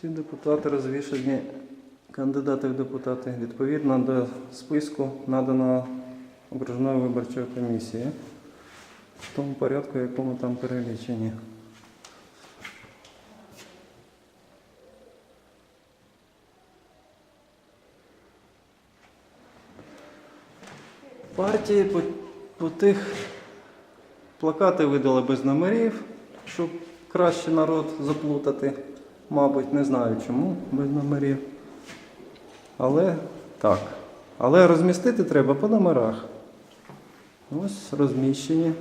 Ці депутати розвішані, кандидати в депутати, відповідно до списку наданого окружною виборчою комісією в тому порядку, в якому там перелічені. Партії по, по тих плакати видали без номерів, щоб краще народ заплутати. Мабуть, не знаю чому без номерів. Але так. Але розмістити треба по номерах. Ось розміщені.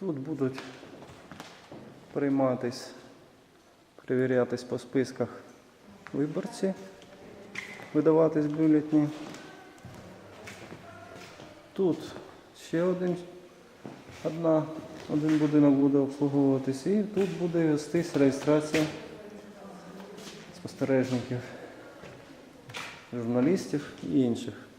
Тут будуть прийматись, перевірятись по списках виборці, видаватись бюлетні. Тут ще один, одна, один будинок буде обслуговуватись, і тут буде вестись реєстрація спостережників, журналістів і інших.